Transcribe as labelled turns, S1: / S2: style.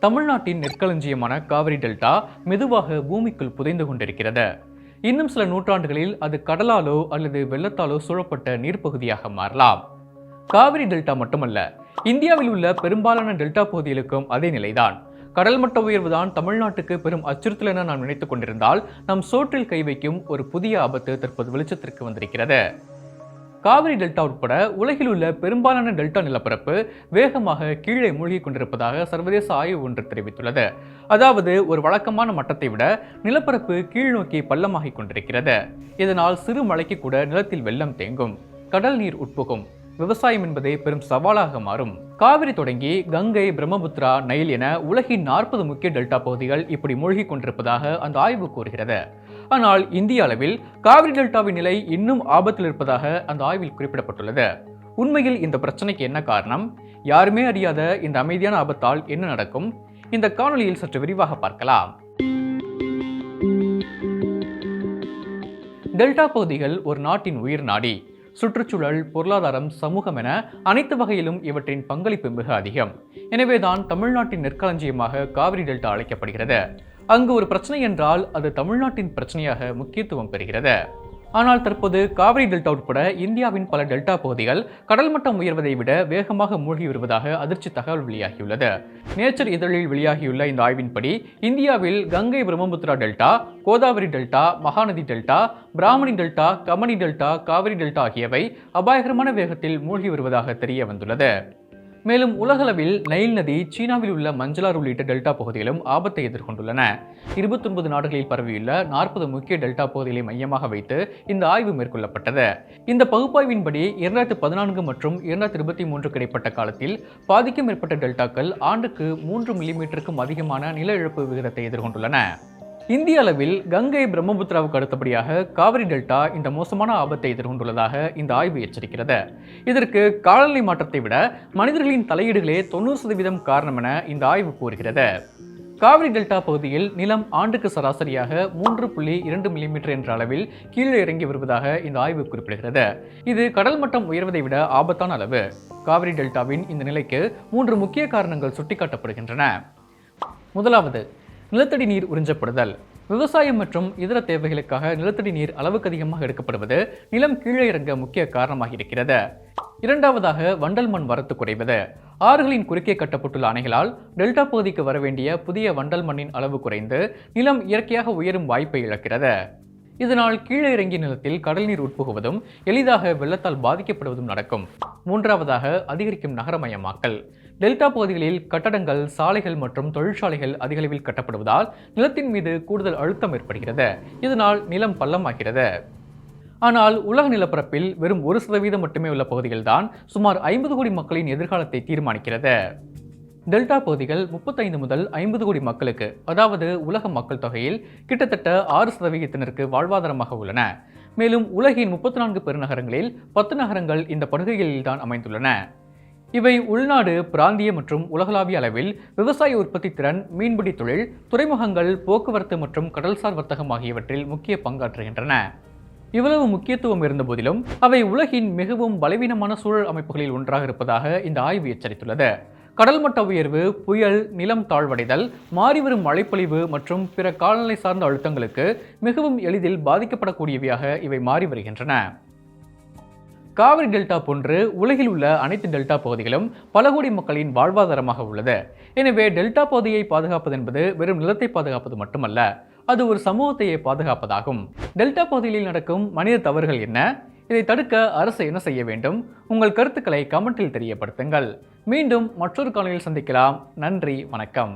S1: தமிழ்நாட்டின் நெற்களஞ்சியமான காவிரி டெல்டா மெதுவாக பூமிக்குள் புதைந்து கொண்டிருக்கிறது. இன்னும் சில நூற்றாண்டுகளில் அது கடலாலோ அல்லது வெள்ளத்தாலோ சூழப்பட்ட நீர்ப்பகுதியாக மாறலாம். காவிரி டெல்டா மட்டுமல்ல இந்தியாவில் உள்ள பெரும்பாலான டெல்டா பகுதிகளுக்கும் அதே நிலைதான். கடல் மட்ட உயர்வுதான் தமிழ்நாட்டுக்கு பெரும் அச்சுறுத்தல் என நாம் நினைத்துக் கொண்டிருந்தால் நம் சோற்றில் கை வைக்கும் ஒரு புதிய ஆபத்து தற்போது வெளிச்சத்திற்கு வந்திருக்கிறது. காவிரி டெல்டா உட்பட உலகில் உள்ள பெரும்பாலான டெல்டா நிலப்பரப்பு வேகமாக கீழே மூழ்கிக் கொண்டிருப்பதாக சர்வதேச ஆய்வு ஒன்று தெரிவித்துள்ளது. அதாவது ஒரு வழக்கமான மட்டத்தை விட நிலப்பரப்பு கீழ் நோக்கி பள்ளமாகிக் கொண்டிருக்கிறது. இதனால் சிறு மழைக்கு கூட நிலத்தில் வெள்ளம் தேங்கும். கடல் நீர் உட்புகும். விவசாயம் என்பதே பெரும் சவாலாக மாறும். காவிரி தொடங்கி கங்கை பிரம்மபுத்திரா நைல் என உலகின் நாற்பது முக்கிய டெல்டா பகுதிகள் இப்படி மூழ்கிக் கொண்டிருப்பதாக அந்த ஆய்வு கூறுகிறது. ஆனால் இந்திய அளவில் காவிரி டெல்டாவின் நிலை இன்னும் ஆபத்தில் இருப்பதாக அந்த ஆய்வில் குறிப்பிடப்பட்டுள்ளது. உண்மையில் இந்த பிரச்சனைக்கு என்ன காரணம்? யாருமே அறியாத இந்த அமைதியான ஆபத்தால் என்ன நடக்கும்? இந்த காணொளியில் சற்று விரிவாக பார்க்கலாம். டெல்டா பகுதிகள் ஒரு நாட்டின் உயிர் நாடி. சுற்றுச்சூழல் பொருளாதாரம் சமூகம் என அனைத்து வகையிலும் இவற்றின் பங்களிப்பு மிக அதிகம். எனவேதான் தமிழ்நாட்டின் நெற்களஞ்சியமாக காவிரி டெல்டா அழைக்கப்படுகிறது. அங்கு ஒரு பிரச்சனை என்றால் அது தமிழ்நாட்டின் பிரச்சனையாக முக்கியத்துவம் பெறுகிறது. ஆனால் தற்போது காவிரி டெல்டா உட்பட இந்தியாவின் பல டெல்டா பகுதிகள் கடல் மட்டம் உயர்வதை விட வேகமாக மூழ்கி வருவதாக அதிர்ச்சி தகவல் வெளியாகியுள்ளது. நேச்சர் இதழில் வெளியாகியுள்ள இந்த ஆய்வின்படி இந்தியாவில் Ganga Brahmaputra delta Godavari delta Mahanadi delta Brahmani delta கமனி delta Kaveri delta ஆகியவை அபாயகரமான வேகத்தில் மூழ்கி வருவதாக தெரிய வந்துள்ளது. மேலும் உலகளவில் நைல் நதி சீனாவில் உள்ள மஞ்சளார் உள்ளிட்ட டெல்டா பகுதிகளும் ஆபத்தை எதிர்கொண்டுள்ளன. இருபத்தொன்பது நாடுகளில் பரவியுள்ள நாற்பது முக்கிய டெல்டா பகுதிகளை மையமாக வைத்து இந்த ஆய்வு மேற்கொள்ளப்பட்டது. இந்த பகுப்பாய்வின்படி இரண்டாயிரத்து பதினான்கு மற்றும் இரண்டாயிரத்து இருபத்தி மூன்று கிடைப்பட்ட காலத்தில் பாதிக்கும் மேற்பட்ட டெல்டாக்கள் ஆண்டுக்கு மூன்று மில்லிமீட்டருக்கும் அதிகமான நில இழப்பு விகிதத்தை எதிர்கொண்டுள்ளன. இந்திய அளவில் கங்கை பிரம்மபுத்திராவுக்கு அடுத்தபடியாக காவிரி டெல்டா இந்த மோசமான ஆபத்தை எதிர்கொண்டுள்ளதாக இந்த ஆய்வு எச்சரிக்கிறது. இதற்கு காலநிலை மாற்றத்தை விட மனிதர்களின் தலையீடுகளே தொண்ணூறு சதவீதம் காரணம் என இந்த ஆய்வு கூறுகிறது. காவிரி டெல்டா பகுதியில் நிலம் ஆண்டுக்கு சராசரியாக மூன்று புள்ளி இரண்டு மில்லிமீட்டர் என்ற அளவில் கீழே இறங்கி வருவதாக இந்த ஆய்வு குறிப்பிடுகிறது. இது கடல் மட்டம் உயர்வதை விட ஆபத்தான அளவு. காவிரி டெல்டாவின் இந்த நிலைக்கு மூன்று முக்கிய காரணங்கள் சுட்டிக்காட்டப்படுகின்றன. முதலாவது நிலத்தடி நீர் உறிஞ்சப்படுதல். விவசாயம் மற்றும் இதர தேவைகளுக்காக நிலத்தடி நீர் அளவுக்கு அதிகமாக எடுக்கப்படுவது நிலம் கீழே இறங்க முக்கிய காரணமாக இருக்கிறது. இரண்டாவதாக வண்டல் மண் வரத்து குறைவது. ஆறுகளின் குறுக்கே கட்டப்பட்டுள்ள அணைகளால் டெல்டா பகுதிக்கு வர வேண்டிய புதிய வண்டல் மண்ணின் அளவு குறைந்து நிலம் இயற்கையாக உயரும் வாய்ப்பை இழக்கிறது. இதனால் கீழே இறங்கிய நிலத்தில் கடல் நீர் உட்புகுவதும் எளிதாக வெள்ளத்தால் பாதிக்கப்படுவதும் நடக்கும். மூன்றாவதாக அதிகரிக்கும் நகரமயமாக்கல். டெல்டா பகுதிகளில் கட்டடங்கள் சாலைகள் மற்றும் தொழிற்சாலைகள் அதிகளவில் கட்டப்படுவதால் நிலத்தின் மீது கூடுதல் அழுத்தம் ஏற்படுகிறது. இதனால் நிலம் பள்ளமாகிறது. ஆனால் உலக நிலப்பரப்பில் வெறும் ஒரு சதவீதம் மட்டுமே உள்ள பகுதிகள்தான் சுமார் ஐம்பது கோடி மக்களின் எதிர்காலத்தை தீர்மானிக்கிறது. டெல்டா பகுதிகள் முப்பத்தைந்து முதல் ஐம்பது கோடி மக்களுக்கு அதாவது உலக மக்கள் தொகையில் கிட்டத்தட்ட ஆறு சதவீதத்தினருக்கு வாழ்வாதாரமாக உள்ளன. மேலும் உலகின் முப்பத்தி நான்கு பெருநகரங்களில் பத்து நகரங்கள் இந்த படுகைகளில் தான் அமைந்துள்ளன. இவை உள்நாடு பிராந்திய மற்றும் உலகளாவிய அளவில் விவசாய உற்பத்தி திறன் மீன்பிடி தொழில் துறைமுகங்கள் போக்குவரத்து மற்றும் கடல்சார் வர்த்தகம் ஆகியவற்றில் முக்கிய பங்காற்றுகின்றன. இவ்வளவு முக்கியத்துவம் இருந்தபோதிலும் அவை உலகின் மிகவும் பலவீனமான சூழல் அமைப்புகளில் ஒன்றாக இருப்பதாக இந்த ஆய்வு எச்சரித்துள்ளது. கடல் மட்ட உயர்வு புயல் நிலம் தாழ்வடைதல் மாறிவரும் மழைப்பொழிவு மற்றும் பிற காலநிலை சார்ந்த அழுத்தங்களுக்கு மிகவும் எளிதில் பாதிக்கப்படக்கூடியவையாக இவை மாறி வருகின்றன. காவிரி டெல்டா போன்று உலகில் உள்ள அனைத்து டெல்டா பகுதிகளும் பல கோடி மக்களின் வாழ்வாதாரமாக உள்ளது. எனவே டெல்டா பகுதியை பாதுகாப்பது என்பது வெறும் நிலத்தை பாதுகாப்பது மட்டுமல்ல அது ஒரு சமூகத்தையே பாதுகாப்பதாகும். டெல்டா பகுதிகளில் நடக்கும் மனித தவறுகள் என்ன? இதை தடுக்க அரசு என்ன செய்ய வேண்டும்? உங்கள் கருத்துக்களை கமெண்டில் தெரியப்படுத்துங்கள். மீண்டும் மற்றொரு காணொலியில் சந்திக்கலாம். நன்றி வணக்கம்.